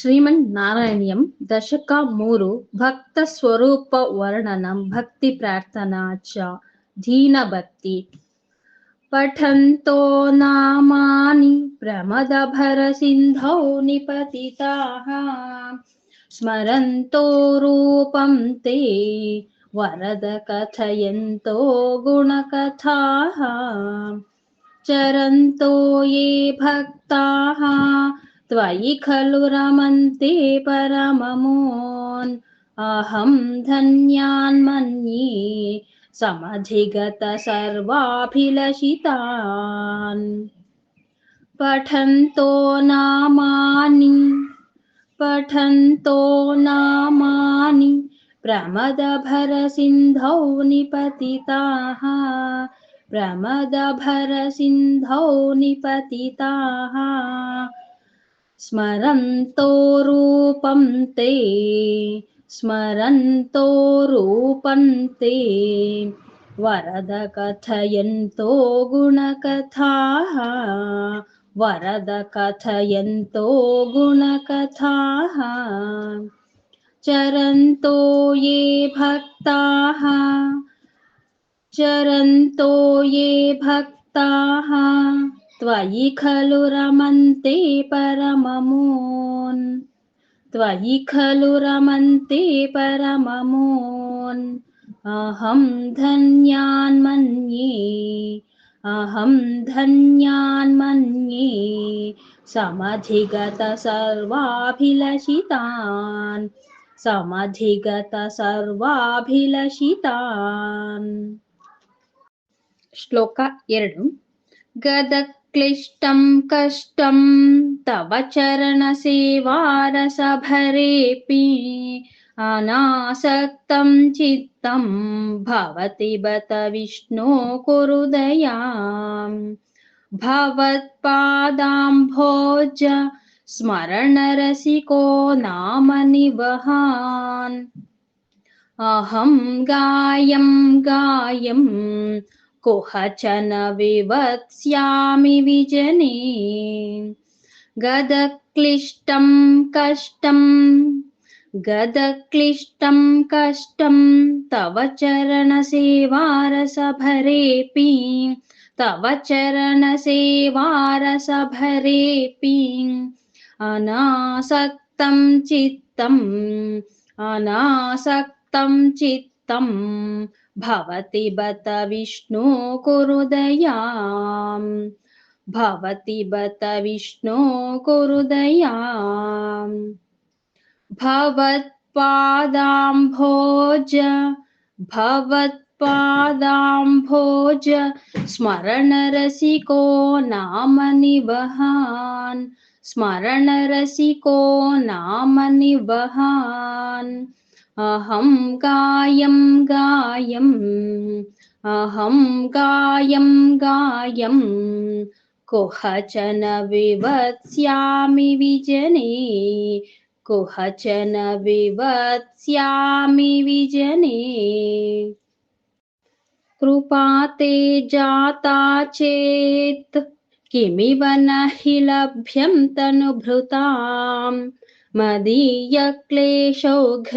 ಶ್ರೀಮನ್ ನಾರಾಯಣ್ಯಂ ದಶಕ ಮೂರು ಭಕ್ತ ಸ್ವರೂಪ ವರ್ಣನಂ ಭಕ್ತಿ ಪ್ರಾರ್ಥನಾ ಚ ದೀನ ಭಕ್ತಿ ಪಠಂತೋ ನಾಮಾನಿ ಪ್ರಮದ ಭರ ಸಿಂಧೌ ನಿಪತಿತಾಃ ಸ್ಮರಂತೋ ರೂಪಂ ತೇ ವರದ ಕಥಯಂತೋ ಗುಣಕಥಾಃ ಚರಂತೋ ಯೇ ಭಕ್ತಾಃ त्वयि खलु रमन्ते परममोन्। अहं धन्यान् मन्ये समधिगत सर्वाभिलषितान्। पठन्तो नामानि पठन्तो नामानि प्रमदभरसिन्धौ निपतिताः प्रमदभरसिन्धौ निपतिताः स्मरन्तो रूपं ते, स्मरन्तो रूपं ते। वरद कथयन्तो गुणकथाः वरद कथयन्तो गुणकथाः। चरन्तो ये भक्ताः, चरन्तो ये भक्ताः। त्वयि खलु रमन्ते परममोन्। त्वयि खलु रमन्ते परममोन्। अहं धन्यान् मन्ये अहं धन्यान् मन्ये समधिगत सर्वाभिलषितान्। समधिगत सर्वाभिलषितान्। श्लोक ए क्लिष्ट कष्ट तव चरणसेवारसभरेऽपि अनासक्तं चित्तं भवति बत विष्णो कुरु दयाम्। भवत्पादाम्भोज स्मरणरसिको नाम निवहान्। अहं गायं गायम् कुहचन विवत्स्यामि विजने। गदक्लिष्टं कष्टं गदक्लिष्टं कष्टं तव चरणसेवारसभरेऽपि तव चरणसेवारसभरेऽपि। अनासक्तं चित्तम् अनासक्तं चित्तम् भवति बत विष्णु कुरु दयाम्। भवति बत विष्णु कुरु दयाम्। भवत्पादाम्भोज भवत्पादाम्भोज, स्मरणरसिको नाम निवहान्। स्मरणरसिको नाम निवहान्। अहं गायं गायम् अहं गायं गायं। कुहचन विवत्स्यामि विजने कुहचन विवत्स्यामि विजने। कृपा ते जाता चेत्, किमिव न हि लभ्यं तनुभृताम्। मदीयक्लेशौघ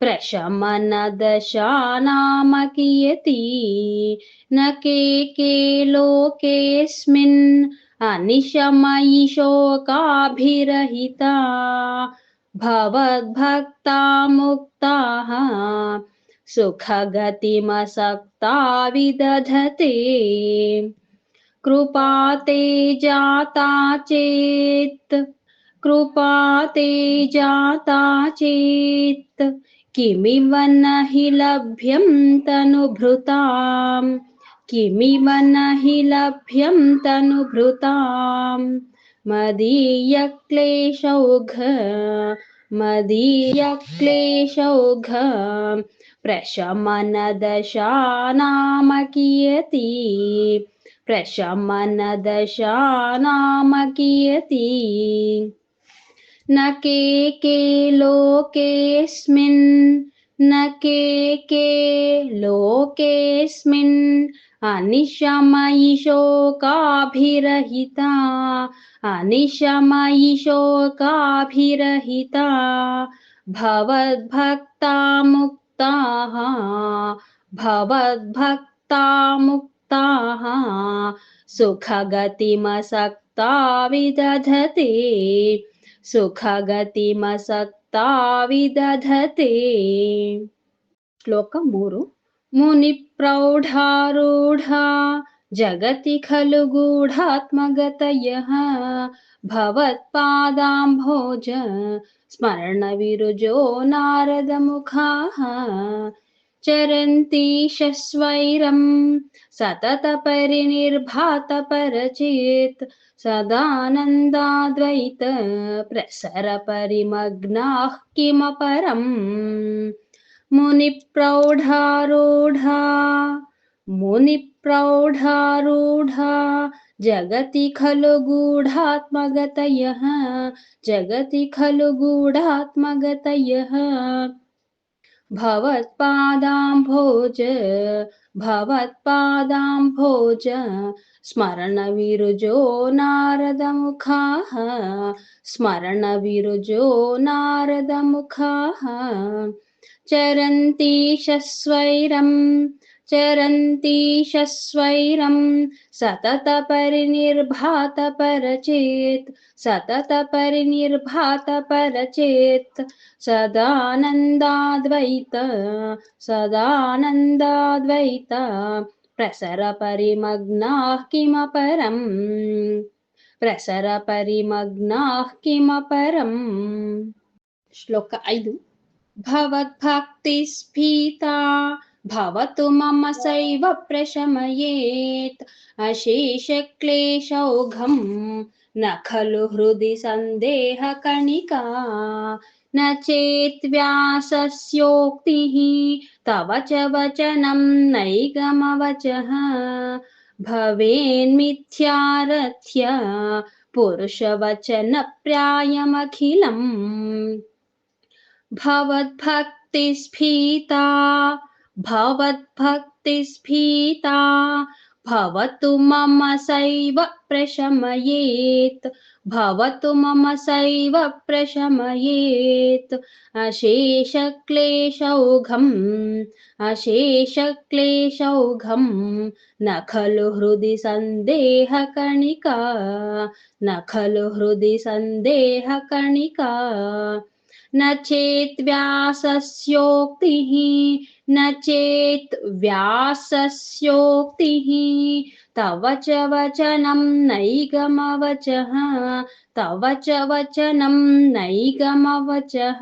प्रशमनदशा नाम कियती न के के लोकेऽस्मिन् अनिशमयि शोकाभिरहिता। भवद्भक्ता मुक्ताः सुखगतिमसक्ता विदधते कृपा ते जाता चेत् कृपा ते जाता चेत्। किमिव हि लभ्यं तनुभृताम्। किमिव हि लभ्यं तनुभृताम्। मदीयक्लेशौघ मदीयक्लेशौघ प्रशमनदशा नाम कियती प्रशमनदशा नाम कियती न के के लोकेऽस्मिन् न के के लोकेऽस्मिन् अनिशमयि शोकाभिरहिता अनिशमयि शोकाभिरहिता भवद्भक्ता मुक्ताः भवद्भक्ता मुक्ताः सुखगतिमसक्ता विदधते सुखगतिमसक्ताविदधते श्लोक मूरु। मुनिप्रौढारूढा जगति खलु गूढात्मगतयः भवत्पादाम्भोज स्मरणविरुजो नारदमुखाः। चरन्ती शस्वैरम् सततपरिनिर्भातपरचेत् सदानन्दाद्वैत प्रसरपरिमग्नाः किमपरम् मुनिप्रौढारूढा मुनिप्रौढारूढा जगति खलु गूढात्मगतयः जगति खलु गूढात्मगतयः। भवत्पादाम्भोज भवत्पादाम्भोज स्मरणविरुजो नारदमुखाः स्मरणविरुजो नारदमुखाः चरन्ति शस्वैरं चरन्तिशस्वैरं शस्वैरं सततपरिनिर्भातपरचेत् सततपरिनिर्भातपरचेत् सदानन्दाद्वैत सदानन्दाद्वैत प्रसरपरिमग्नाः किमपरम्? प्रसरपरिमग्नाः किमपरम्? श्लोक ऐदु। भवद्भक्तिस्फीता भवतु मम सैव प्रशमयेत्। अशेषक्लेशौघं न खलु हृदि सन्देहकणिका। न चेत् व्यासस्योक्तिः तव च वचनं नैगमवचः भवेन्मिथ्यारथ्य पुरुषवचनप्रायमखिलम्। भवद्भक्तिस्फीता भवद्भक्तिस्फीता भवतु मम सैव प्रशमयेत् भवतु मम सैव प्रशमयेत्। अशेषक्लेशौघम् अशेषक्लेशौघं न खलु हृदि सन्देहकणिका न खलु हृदि सन्देहकणिका न चेत् व्यासस्योक्तिः, न चेत् व्यासस्योक्तिः। तव च वचनं नैगमवचः तव च वचनं नैगमवचः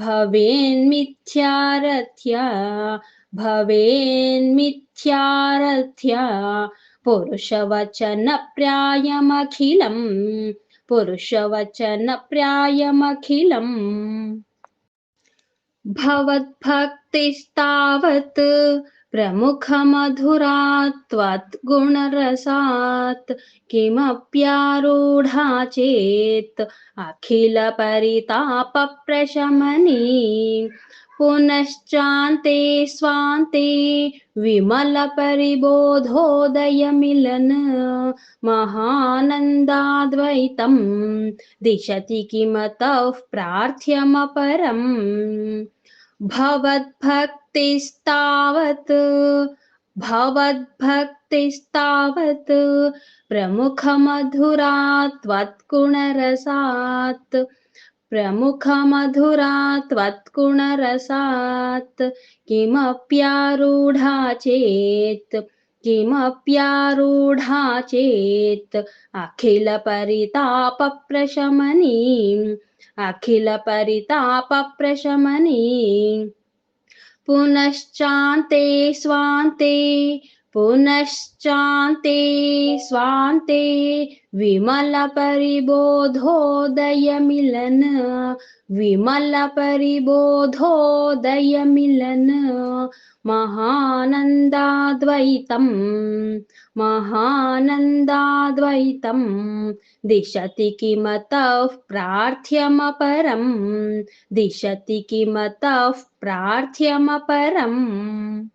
भवेन्मिथ्यारथ्य भवेन्मिथ्यारथ्य, पुरुषवचनप्रायमखिलम् पुरुषवचनप्रायमखिलम्। भवद्भक्तिस्तावत् प्रमुखमधुरा त्वद्गुणरसात् किमप्यारूढा चेत् अखिलपरितापप्रशमनी पुनश्चान्ते स्वान्ते विमलपरिबोधोदयमिलन महानन्दाद्वैतं दिशति किमतः प्रार्थ्यमपरम्। भवद्भक्तिस्तावत् भवद्भक्तिस्तावत् प्रमुखमधुरा त्वत्गुणरसात् प्रमुखमधुरा त्वत्गुणरसात् किमप्यारूढा चेत् किमप्यारूढा चेत् अखिलपरितापप्रशमनीम्। अखिलपरितापप्रशमनी पुनश्चान्ते स्वान्ते पुनश्चान्ते स्वान्ते विमलपरिबोधोदयमिलन। विमलपरिबोधोदयमिलन। महानन्दाद्वैतं महानन्दाद्वैतं दिशति किमतः प्रार्थ्यमपरं दिशति किमतः प्रार्थ्यमपरम्।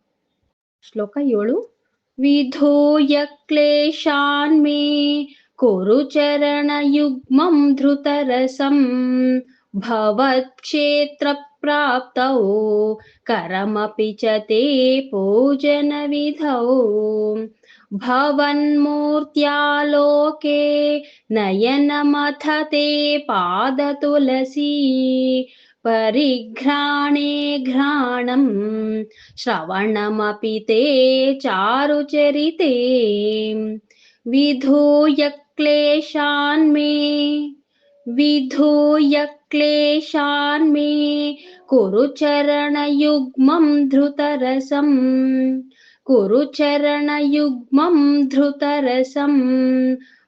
श्लोक ಏಳು विधूय क्लेशान्मे कुरु चरणयुग्मं धृतरसं भवत्क्षेत्रप्राप्तौ करमपि च ते पूजनविधौ। भवन्मूर्त्यालोके नयनमथ ते पादतुलसी परिघ्राणे घ्राणम् श्रवणमपि ते चारुचरिते। विधूय क्लेशान्मे विधूय क्लेशान्मे कुरु चरणयुग्मं धृतरसं कुरु चरणयुग्मं धृतरसं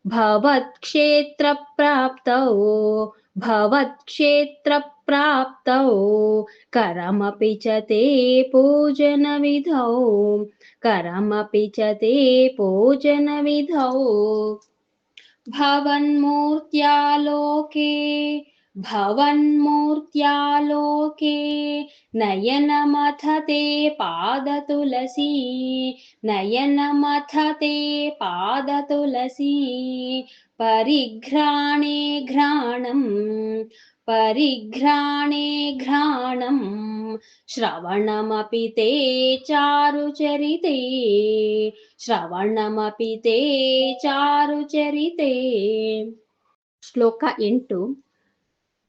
भवत्क्षेत्रप्राप्तौ भवत्क्षेत्रप्राप्तौ करमपि च ते पूजनविधौ। करमपि च ते पूजनविधौ। भवन्मूर्त्यालोके भवन्मूर्त्यालोके, नयनमथ ते पादतुलसी, नयनमथ ते पादतुलसी, परिघ्राणे घ्राणम् परिघ्राणे घ्राणम्, श्रवणमपि ते चारुचरिते। श्रवणमपि ते चारुचरिते। श्लोक ಎಂಟು,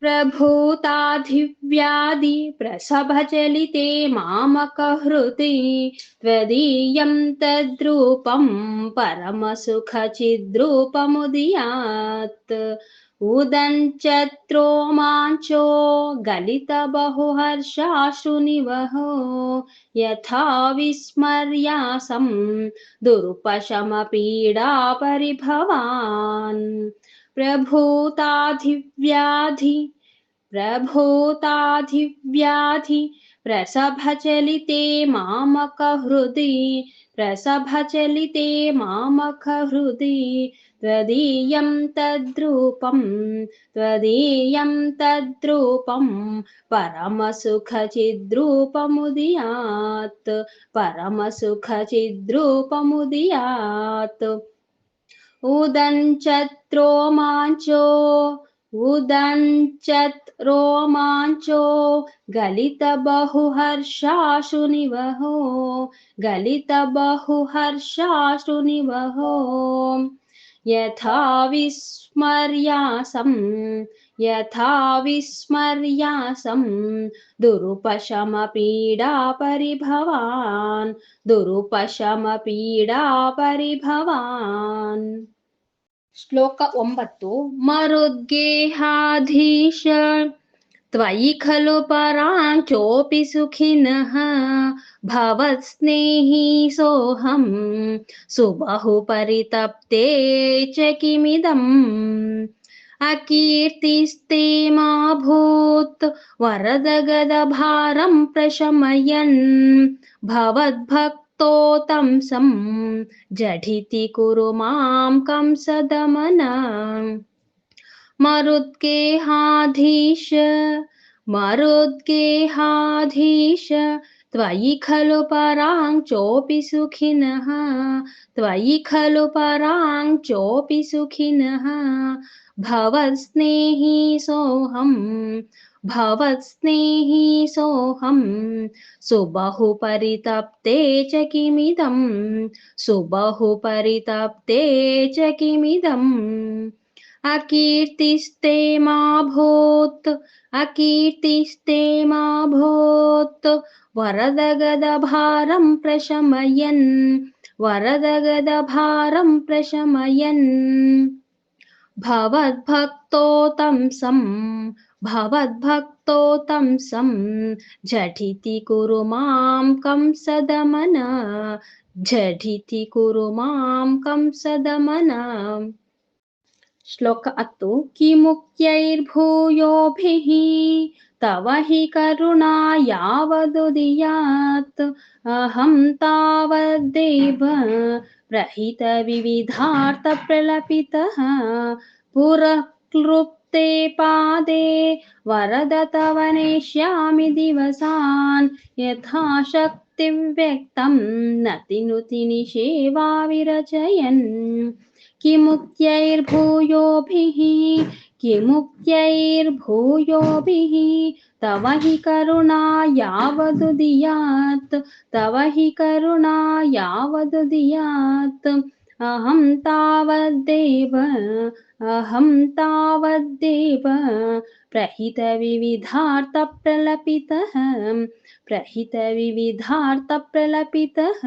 प्रभूताधिव्याधि प्रसभचलिते मामकहृति, त्वदीयं तद्रूपं परमसुखचिद्रूपमुदीयात्। उदञ्चत्रोमाञ्चो गलितबहुहर्षाश्रुनिवहो यथा विस्मर्यासं दुरुपशमपीडापरिभवान् प्रभूताधिव्याधि प्रभूताधिव्याधि प्रसभचलिते मामकहृदि प्रसभचलिते मामकहृदि त्वदीयं तद्रूपं त्वदीयं तद्रूपं परमसुखचिद्रूपमुदीयात् परमसुखचिद्रूपमुदीयात् उदञ्चत्रोमाञ्चो उदञ्चत् रोमाञ्चो गलितबहुहर्षाशुनिवहो गलितबहुहर्षाशुनिवहो यथा विस्मर्यासं यथा विस्मर्यासं दुरुपशमपीडापरिभवान् दुरुपशमपीडापरिभवान् ಶ್ಲೋಕ ಒಂಬತ್ತು ಮರುದ್ಗೇಹಾಧೀಶ ತ್ವಯಿ ಖಲು ಪರಾಂಚೋಪಿ ಸುಖಿನಃ ಭವತ್ಸ್ನೇಹಿ ಸೋಹಂ ಸುಬಹು ಪರಿತಪ್ತೆ ಚ ಕಿಮಿದಂ ಅಕೀರ್ತಿಸ್ತೆ ಮಾಭೂತ್ ವರದಗದ ಭಾರಂ ಪ್ರಶಮಯನ್ ಭವದ್ಭಕ್ತ तंसं जढिति कुरु माँ कंसदमन। मरुद्गेहाधीश मरुद्गेहाधीश त्वयि खलु पराञ्चोऽपि सुखिनः। त्वयि खलु पराञ्चोऽपि सुखिनः। भवत्स्नेही सोऽहं भवत्स्नेही सोऽहं सुबहु परितप्ते च किमिदं? सुबहु परितप्ते च किमिदम् अकीर्तिस्ते मा भूत्, अकीर्तिस्ते मा भूत्। वरदगदभारं प्रशमयन् वरदगदभारं प्रशमयन्। भवद्भक्तो तंसं भवद्भक्तो तं झटिति कुरु माँ कंसदमन। झटिति कुरु माँ कंसदमन। श्लोक अत्तु, किमुक्त्यैर्भूयोभिः तव हि करुणा यावदुदीयात् अहं तावद्देव प्रहितविविधार्थप्रलपितः। पुरः क्लृप्ते पादे वरद तव नेष्यामि दिवसान् यथाशक्तिव्यक्तं नतिनुति निषेवा विरचयन् किमुक्त्यैर्भूयोभिः किमुक्त्यैर्भूयोभिः तव हि करुणा यावदुदीयात् तव हि करुणा यावदुदीयात् अहं तावद्देव अहं तावद्देव, प्रहितविविधार्थप्रलपितः प्रहितविविधार्थप्रलपितः।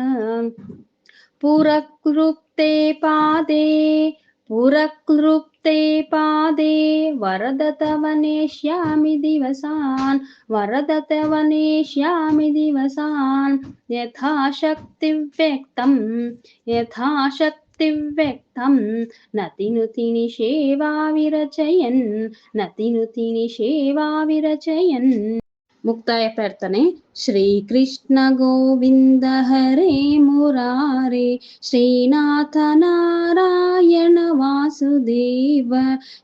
पुरकृप्ते पादे पुरक्लृप्ते पादे वरद तव नेष्यामि दिवसान् वरद तव नेष्यामि दिवसान् यथाशक्तिव्यक्तं తివ్యక్తం నతినుతి నిషేవా విరచయన్ నతినుతి నిషేవా విరచయన్ ముక్తాయ ప్రార్థನೆ ಶ್ರೀಕೃಷ್ಣ ಗೋವಿಂದ ಹರೇ ಮುರಾರೇ ಶ್ರೀನಾಥ ನಾರಾಯಣ ವಾಸುದೇವ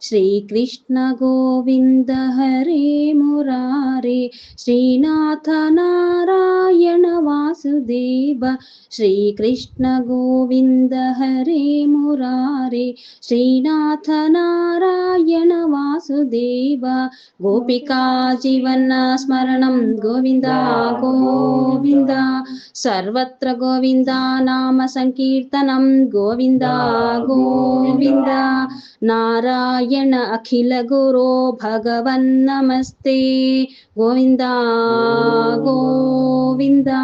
ಶ್ರೀಕೃಷ್ಣ ಗೋವಿಂದ ಹರೇ ಮುರಾರೇ ಶ್ರೀನಾಥ ನಾರಾಯಣ ವಾಸು वासुदेव श्रीकृष्ण गोविन्द हरे मुरारे श्रीनाथ नारायण वासुदेव गोपिका जीवन स्मरणं गोविन्दा गोविन्द सर्वत्र गोविन्दा नाम सङ्कीर्तनं गोविन्दा गोविन्द नारायण अखिल गुरो भगवन् नमस्ते गोविन्दा गोविन्दा